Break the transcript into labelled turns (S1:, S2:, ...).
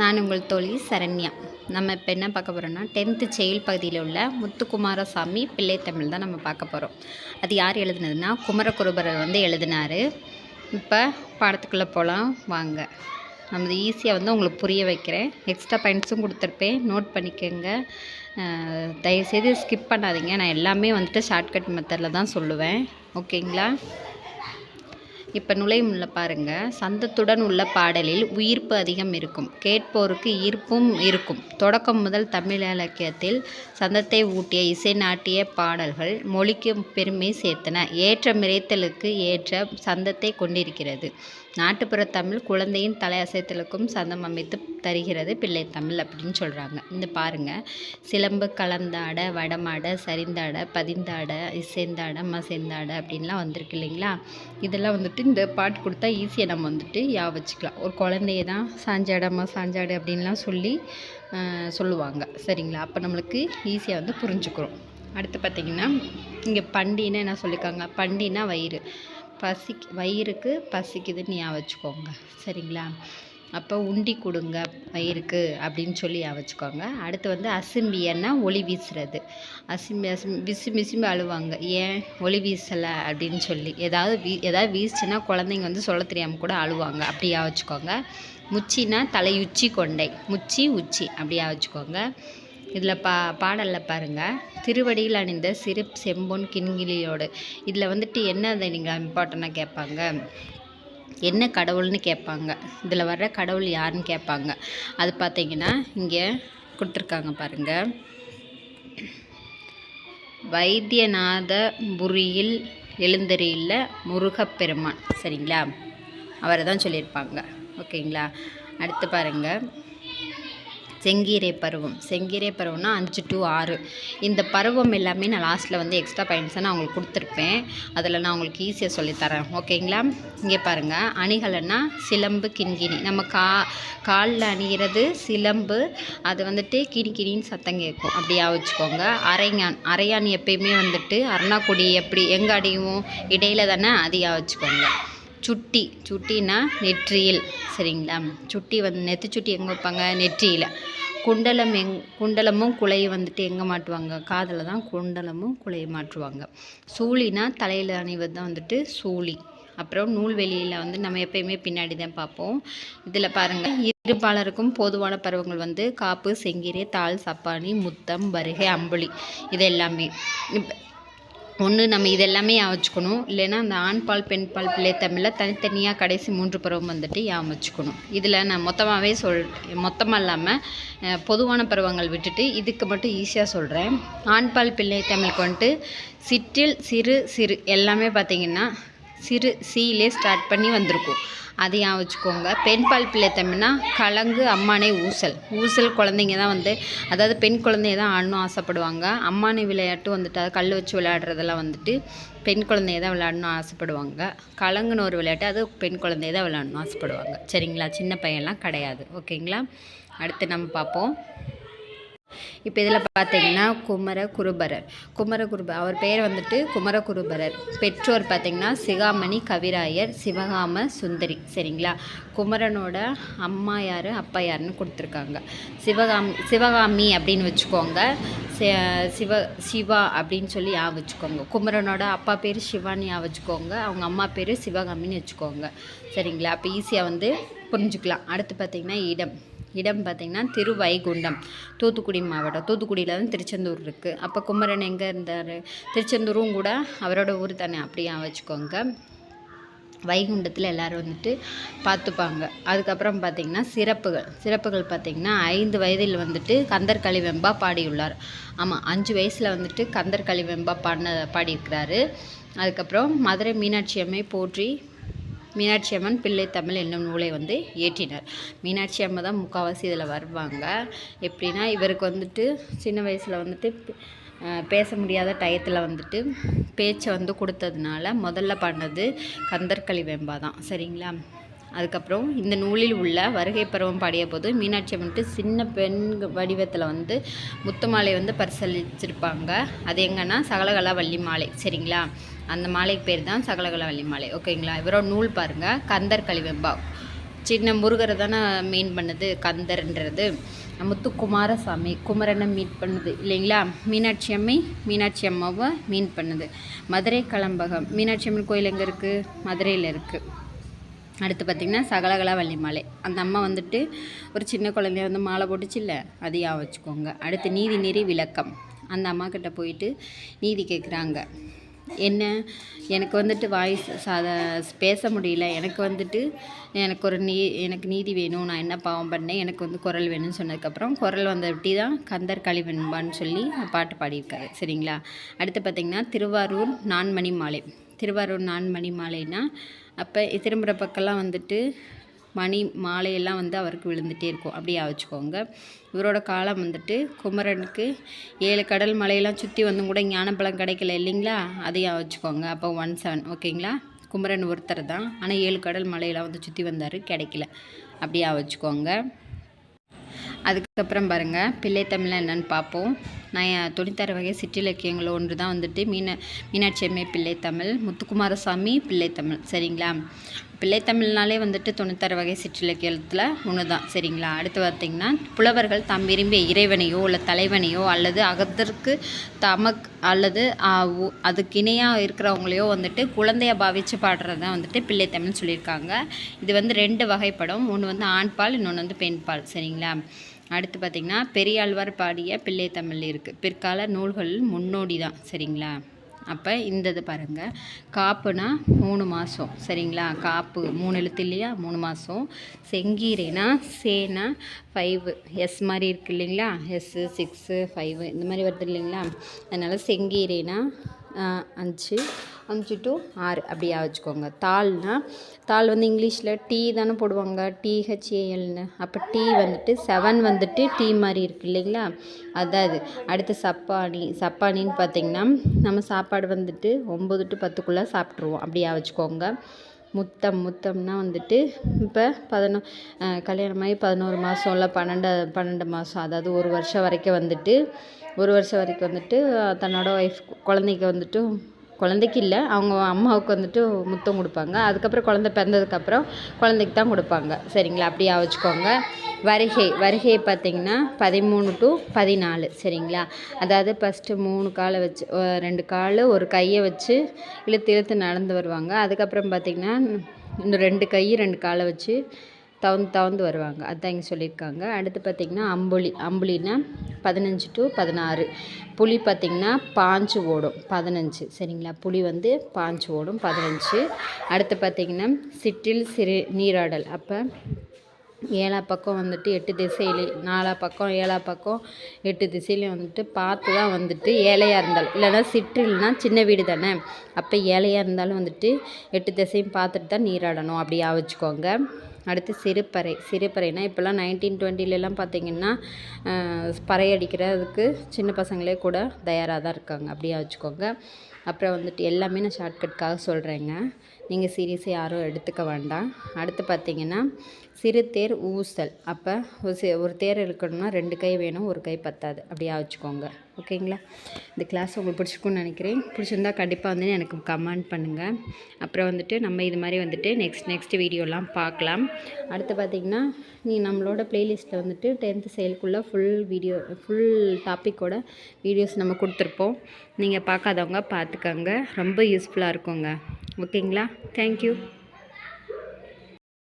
S1: நான் உங்கள் தோழி சரண்யா. நம்ம இப்போ என்ன பார்க்க போகிறோம்னா டென்த்து செயல் பகுதியில் உள்ள முத்துக்குமாரசாமி பிள்ளைத்தமிழ் தான் நம்ம பார்க்க போகிறோம் அது யார் எழுதுனதுன்னா குமரகுருபரர் வந்து எழுதினார். இப்போ பாடத்துக்குள்ளே போகலாம் வாங்க. நம்ம ஈஸியாக வந்து உங்களுக்கு புரிய வைக்கிறேன். எக்ஸ்ட்ரா பாயிண்ட்ஸும் கொடுத்துருப்பேன். நோட் பண்ணிக்கோங்க. தயவுசெய்து ஸ்கிப் பண்ணாதீங்க. நான் எல்லாமே வந்துட்டு ஷார்ட்கட் மெத்தடில் தான் சொல்லுவேன். ஓகேங்களா இப்போ நுழைமுள்ள பாருங்க. சந்தத்துடன் உள்ள பாடலில் உயிர்ப்பு அதிகம் இருக்கும். கேட்போருக்கு ஈர்ப்பும் இருக்கும். தொடக்கம் முதல் தமிழ் இலக்கியத்தில் சந்தத்தை ஊட்டிய இசை நாட்டிய பாடல்கள் மொழிக்கு பெருமை சேர்த்தன. ஏற்ற மிரைத்தலுக்கு ஏற்ற சந்தத்தை கொண்டிருக்கிறது. நாட்டுப்புற தமிழ் குழந்தையின் தலை அசைத்தலுக்கும் சந்தம் அமைத்து தருகிறது பிள்ளை தமிழ் அப்படின்னு சொல்கிறாங்க இந்த பாருங்க. சிலம்பு கலந்தாட வடமாட சரிந்தாட பதிந்தாட இசைந்தாட மசைந்தாட அப்படின்லாம் வந்திருக்கு இல்லைங்களா? இதெல்லாம் வந்துட்டு இந்த பாட்டு கொடுத்தா ஈஸியாக நம்ம வந்துட்டு யா வச்சுக்கலாம். ஒரு குழந்தைய தான் சாஞ்சாடம்மா சாஞ்சாடு அப்படின்லாம் சொல்லி சொல்லுவாங்க. சரிங்களா? அப்போ நம்மளுக்கு ஈஸியாக வந்து புரிஞ்சுக்கிறோம். அடுத்து பார்த்திங்கன்னா இங்கே பண்டின்னு என்ன சொல்லியிருக்காங்க? பண்டினா வயிறு. பசிக் வயிறுக்கு பசிக்குதுன்னு ஞாபகம் வச்சுக்கோங்க. சரிங்களா? அப்போ உண்டி கொடுங்க. இருக்குது அப்படின்னு சொல்லி வச்சுக்கோங்க அடுத்து வந்து அசிம்பியன்னா ஒளி வீசுறது. அசிம்பி அசிம் விசு விசும்பி அழுவாங்க. ஏன்? ஒளி வீசலை அப்படின்னு சொல்லி. ஏதாவது வீ ஏதாவது வீசுச்சுன்னா குழந்தைங்க வந்து சொல்ல தெரியாமல் கூட அழுவாங்க. அப்படியா வச்சுக்கோங்க முச்சினா தலையுச்சி கொண்டை. முச்சி உச்சி. அப்படியா வச்சுக்கோங்க இதில் பா பாடலில் பாருங்கள் திருவடியில் அணிந்த சிறு செம்பொன் கிண்கிலியோடு இதில் வந்துட்டு என்ன அதை நீங்கள் இம்பார்ட்டண்ட்டாக கேட்பாங்க? என்ன கடவுள்னு கேட்பாங்க. இதில் வர்ற கடவுள் யாருன்னு கேட்பாங்க. அது பார்த்தீங்கன்னா இங்கே கொடுத்துருக்காங்க பாருங்கள் வைத்தியநாத புரியில் எழுந்தறியில் முருகப்பெருமான். சரிங்களா? அவரை தான் சொல்லியிருப்பாங்க. ஓகேங்களா? அடுத்து பாருங்கள் செங்கீரை பருவம். செங்கீரை பருவம்னா அஞ்சு டு ஆறு. இந்த பருவம் எல்லாமே நான் லாஸ்ட்டில் வந்து எக்ஸ்ட்ரா பாயிண்ட்ஸை நான் உங்களுக்கு கொடுத்துருப்பேன். அதில் நான் உங்களுக்கு ஈஸியாக சொல்லித்தரேன் ஓகேங்களா இங்கே பாருங்கள் அணிகலன்னா சிலம்பு கிண்கிணி. நம்ம கா காலில் அணிகிறது சிலம்பு. அது வந்துட்டு கிண்கிணின்னு சத்தம் கேட்கும். அப்படியா வச்சுக்கோங்க. அரையான் அரையான் எப்பயுமே வந்துட்டு அருணாக்குடி எப்படி எங்கே அடியும் இடையில தானே அதிகா வச்சுக்கோங்க. சுட்டி சுட்டினா நெற்றியில். சரிங்களா? சுட்டி வந்து நெத்தி சுட்டி எங்கே வைப்பாங்க? நெற்றியில். குண்டலம் எங் குண்டலமும் குலையும் வந்துட்டு எங்கே மாட்டுவாங்க? காதில் தான் குண்டலமும் குலையும் மாட்டுவாங்க. சூழினா தலையில் அணிவது தான் வந்துட்டு சூழி. அப்புறம் நூல்வெளியில் வந்து நம்ம எப்பயுமே பின்னாடி தான் பார்ப்போம். இதில் பாருங்கள் இருபாலருக்கும் பொதுவான பருவங்கள் வந்து காப்பு செங்கீரை தாள் சப்பானி முத்தம் வருகை அம்புலி. இது எல்லாமே இப்போ ஒன்று நம்ம இதெல்லாமே ஞாபகம் வச்சுக்கணும் இல்லைன்னா அந்த ஆண் பால் பெண் பால் பிள்ளை தமிழில் தனித்தனியாக கடைசி மூன்று பருவம் வந்துட்டு ஞாபகம் வச்சுக்கணும் இதில் நான் மொத்தமாகவே சொல் மொத்தமாக இல்லாமல் பொதுவான பருவங்கள் விட்டுட்டு இதுக்கு மட்டும் ஈஸியாக சொல்கிறேன் ஆண் பால் பிள்ளை தமிழுக்கு வந்துட்டு சிற்றில் சிறு சிறு எல்லாமே பார்த்தீங்கன்னா சிறு சீலே ஸ்டார்ட் பண்ணி வந்திருக்கும். அதை ஏன் வச்சுக்கோங்க பெண்பால் பிள்ளை தமிழ்னா கலங்கு அம்மானை ஊசல். ஊசல் குழந்தைங்க தான் வந்து அதாவது பெண் குழந்தைய தான் ஆடணும் ஆசைப்படுவாங்க. அம்மானை விளையாட்டு வந்துட்டு அது கல் வச்சு விளையாடுறதெல்லாம் வந்துட்டு பெண் குழந்தைய தான் விளையாடணும் ஆசைப்படுவாங்க. கலங்குன்னு ஒரு விளையாட்டு அது பெண் குழந்தைய தான் விளையாடணும் ஆசைப்படுவாங்க. சரிங்களா? சின்ன பையன்லாம் கிடையாது. ஓகேங்களா? அடுத்து நம்ம பார்ப்போம். இப்போ இதில் பார்த்தீங்கன்னா குமர குருபரர் குமர குருப அவர் பேர் வந்துட்டு குமர குருபரர் பெற்றோர் பார்த்தீங்கன்னா சிகாமணி கவிராயர் சிவகாம சுந்தரி. சரிங்களா? குமரனோட அம்மா யார் அப்பா யாருன்னு கொடுத்துருக்காங்க. சிவகாமி சிவகாமி அப்படின்னு வச்சுக்கோங்க. சிவ சிவா அப்படின்னு சொல்லி யா வச்சுக்கோங்க. குமரனோட அப்பா பேர் சிவான்னு யா வச்சுக்கோங்க. அவங்க அம்மா பேர் சிவகாமின்னு வச்சுக்கோங்க. சரிங்களா? அப்போ ஈஸியாக வந்து புரிஞ்சுக்கலாம். அடுத்து பார்த்திங்கன்னா இடம். இடம் பார்த்திங்கன்னா திருவைகுண்டம். தூத்துக்குடி மாவட்டம். தூத்துக்குடியில் தான் திருச்செந்தூர் இருக்குது அப்போ குமரன் எங்கே இருந்தார்? திருச்செந்தூரும் கூட அவரோட ஊர் தானே. அப்படியே வச்சுக்கோங்க. வைகுண்டத்தில் எல்லோரும் வந்துட்டு பார்த்துப்பாங்க. அதுக்கப்புறம் பார்த்திங்கன்னா சிறப்புகள். சிறப்புகள் பார்த்திங்கன்னா ஐந்து வயதில் வந்துட்டு கந்தர் கலிவெம்பா பாடியுள்ளார். ஆமாம் அஞ்சு வயசில் வந்துட்டு கந்தர் கலிவெம்பா பாடின பாடியிருக்கிறாரு. அதுக்கப்புறம் மதுரை மீனாட்சி அம்மை போற்றி மீனாட்சி அம்மன் பிள்ளை தமிழ் என்னும் நூலை வந்து ஏற்றினார் மீனாட்சி அம்மா தான் முக்கால்வாசி இதில் வருவாங்க. எப்படின்னா இவருக்கு வந்துட்டு சின்ன வயசில் வந்துட்டு பேச முடியாத டயத்தில் வந்துட்டு பேச்சை வந்து கொடுத்ததுனால முதல்ல பண்ணது கந்தர்களி வெம்பா தான். சரிங்களா? அதுக்கப்புறம் இந்த நூலில் உள்ள வருகை பருவம் பாடிய போது மீனாட்சி வந்துட்டு சின்ன பெண் வடிவத்தில் வந்து முத்துமாலை வந்து பரிசளிச்சிருப்பாங்க. அது எங்கன்னா சகலகலா வள்ளி மாலை சரிங்களா? அந்த மாலைக்கு பேர் தான் சகலகலா வள்ளி மாலை. ஓகேங்களா? இவரோட நூல் பாருங்கள் கந்தர் கலிவெம்பா சின்ன முருகரை தானே மீன் பண்ணுது கந்தர்ன்றது. முத்துக்குமாரசாமி குமரனை மீட் பண்ணுது இல்லைங்களா? மீனாட்சி அம்மை மீனாட்சி அம்மாவை மீன் பண்ணுது. மதுரை கலம்பகம். மீனாட்சி அம்மன் கோயில் எங்கே இருக்குது மதுரையில் இருக்குது அடுத்து பார்த்திங்கன்னா சகலகலா வள்ளிமாலை அந்த அம்மா வந்துட்டு ஒரு சின்ன குழந்தைய வந்து மாலை போட்டுச்சு இல்லை அதையாக வச்சுக்கோங்க. அடுத்து நீதி நெறி விளக்கம். அந்த அம்மா கிட்ட போயிட்டு நீதி கேட்குறாங்க என்ன? எனக்கு வந்துட்டு வாய்ஸ் சாத பேச முடியல. எனக்கு வந்துட்டு எனக்கு ஒரு நீ எனக்கு நீதி வேணும். நான் என்ன பாவம் பண்ணேன்? எனக்கு வந்து குரல் வேணும்னு சொன்னதுக்கப்புறம் குரல் வந்தபடி தான் கந்தர் கலிவெண்பான்னு சொல்லி பாட்டு பாடியிருக்காரு. சரிங்களா? அடுத்து பார்த்திங்கன்னா திருவாரூர் நான்மணி மாலை. திருவாரூர் நான்மணி மாலைனா அப்போ திரும்புகிற பக்கம்லாம் வந்துட்டு மணி மாலையெல்லாம் வந்து அவருக்கு விழுந்துகிட்டே இருக்கும். அப்படியே வச்சுக்கோங்க இவரோட காலம் வந்துட்டு குமரனுக்கு ஏழு கடல் மலையெல்லாம் சுற்றி வந்தும் கூட ஞானப்பழம் கிடைக்கல இல்லைங்களா? அதையும் வச்சுக்கோங்க அப்போ ஒன் செவன் ஓகேங்களா? குமரன் ஒருத்தர் தான். ஆனால் ஏழு கடல் மலையெல்லாம் வந்து சுற்றி வந்தார். கிடைக்கல. அப்படியே வச்சுக்கோங்க அதுக்கப்புறம் பாருங்கள் பிள்ளைத்தமிழ் என்னென்னு பார்ப்போம். நான் தொண்ணூத்தாறு வகை சிற்றிலக்கியங்கள் ஒன்று தான் வந்துட்டு மீன மீனாட்சி அம்மை பிள்ளைத்தமிழ் முத்துக்குமாரசாமி பிள்ளைத்தமிழ் சரிங்களா? பிள்ளைத்தமிழ்னாலே வந்துட்டு தொண்ணூத்தாறு வகை சிற்றிலக்கியத்தில் ஒன்று தான் சரிங்களா? அடுத்து பார்த்திங்கன்னா புலவர்கள் தாம் விரும்பிய இறைவனையோ இல்லை தலைவனையோ அல்லது அகத்திற்கு தமக் அல்லது அதுக்கு இணையாக இருக்கிறவங்களையோ வந்துட்டு குழந்தைய பாவித்து பாடுறது தான் வந்துட்டு பிள்ளைத்தமிழ்னு சொல்லியிருக்காங்க. இது வந்து ரெண்டு வகைப்படம். ஒன்று வந்து ஆண்பால் இன்னொன்று வந்து பெண்பால் சரிங்களா? அடுத்து பார்த்திங்கன்னா பெரியாழ்வார் பாடிய பிள்ளை தமிழ் இருக்குது பிற்கால நூல்களில் முன்னோடி தான் சரிங்களா? அப்போ இந்த இது பாருங்கள் காப்புனா மூணு மாதம் சரிங்களா? காப்பு மூணு எழுத்து இல்லையா? மூணு மாதம் செங்கீரைனா சேனா ஃபைவு எஸ் மாதிரி இருக்குது இல்லைங்களா? எஸ்ஸு சிக்ஸு ஃபைவு இந்த மாதிரி வருது இல்லைங்களா? அதனால் செங்கீரைனா அஞ்சு. அஞ்சு டு ஆறு. அப்படியா வச்சுக்கோங்க. தாள்னா தாள் வந்து இங்கிலீஷில் டீ தானே போடுவாங்க. டிஹெச்ஏஎல்னு அப்போ டீ வந்துட்டு செவன் வந்துட்டு டீ மாதிரி இருக்குது இல்லைங்களா? அதான் அடுத்து சப்பானி சப்பானின்னு பார்த்திங்கன்னா நம்ம சாப்பாடு வந்துட்டு ஒம்பது டு பத்துக்குள்ளே சாப்பிட்ருவோம் அப்படியா வச்சுக்கோங்க. முத்தம் முத்தம்னா வந்துட்டு இப்போ பதினோ கல்யாணமாகி பதினோரு மாதம் இல்லை பன்னெண்டு பன்னெண்டு மாதம் அதாவது ஒரு வருஷம் வரைக்கும் வந்துட்டு ஒரு வருஷம் வரைக்கும் வந்துட்டு தன்னோட ஒய்ஃப் குழந்தைக்கு வந்துட்டு குழந்தைக்கு இல்லை. அவங்க அம்மாவுக்கு வந்துட்டு முத்தம் கொடுப்பாங்க. அதுக்கப்புறம் குழந்த பிறந்ததுக்கப்புறம் குழந்தைக்கு தான் கொடுப்பாங்க. சரிங்களா? அப்படியே வச்சுக்கோங்க. வருகை வருகை பார்த்திங்கன்னா பதிமூணு டு பதினாலு. சரிங்களா? அதாவது ஃபஸ்ட்டு மூணு காலை வச்சு ரெண்டு கால் ஒரு கையை வச்சு இழுத்து இழுத்து நடந்து வருவாங்க. அதுக்கப்புறம் பார்த்திங்கன்னா இன்னும் ரெண்டு கை ரெண்டு காலை வச்சு தவந்து தவந்து வருவாங்க. அதுதான் இங்கே சொல்லியிருக்காங்க. அடுத்து பார்த்திங்கன்னா அம்புலி அம்புலினா பதினஞ்சு டு பதினாறு. புலி பார்த்திங்கன்னா பாஞ்சு ஓடும் பதினஞ்சு. சரிங்களா? புலி வந்து பாஞ்சு ஓடும் பதினஞ்சு. அடுத்து பார்த்திங்கன்னா சிற்றில் சிறு நீராடல். அப்போ ஏழா பக்கம் வந்துட்டு எட்டு திசையிலே நாலா பக்கம் ஏழா பக்கம் எட்டு திசையிலையும் வந்துட்டு பார்த்து தான் வந்துட்டு ஏழையாக இருந்தாலும் இல்லைன்னா சிற்றில்னா சின்ன வீடு தானே? அப்போ ஏழையாக இருந்தாலும் வந்துட்டு எட்டு திசையும் பார்த்துட்டு தான் நீராடணும். அப்படியா வச்சுக்கோங்க. அடுத்து சிறுப்பறை. சிறுப்பறைனா இப்போல்லாம் நைன்டீன் டுவெண்ட்டிலலாம் பார்த்திங்கன்னா பறை அடிக்கிறதுக்கு சின்ன பசங்களே கூட தயாராக தான் இருக்காங்க. அப்படியே வச்சுக்கோங்க. அப்புறம் வந்துட்டு எல்லாமே நான் ஷார்ட்கட்காக சொல்கிறேங்க நீங்கள் சீரியஸாக யாரும் எடுத்துக்க வேண்டாம். அடுத்து பார்த்தீங்கன்னா சிறு தேர் ஊசல். அப்போ ஒரு ஒரு தேர் இருக்கணும்னா ரெண்டு கை வேணும் ஒரு கை பத்தாது. அப்படியே வச்சுக்கோங்க. ஓகேங்களா? இந்த கிளாஸ் உங்களுக்கு பிடிச்சிருக்குன்னு நினைக்கிறேன். பிடிச்சிருந்தா கண்டிப்பாக வந்து எனக்கு கமெண்ட் பண்ணுங்கள் அப்புறம் வந்துட்டு நம்ம இது மாதிரி வந்துட்டு நெக்ஸ்ட் நெக்ஸ்ட் வீடியோலாம் பார்க்கலாம். அடுத்து பார்த்திங்கன்னா நீ நம்மளோட ப்ளேலிஸ்ட்டில் வந்துட்டு டென்த்து செயலுக்குள்ளே ஃபுல் வீடியோ ஃபுல் டாப்பிக்கோட வீடியோஸ் நம்ம கொடுத்துருப்போம். நீங்கள் பார்க்காதவங்க பார்த்து பார்த்துக்கங்க. ரொம்ப யூஸ்ஃபுல்லாக இருக்குங்க. ஓகேங்களா? தேங்க்யூ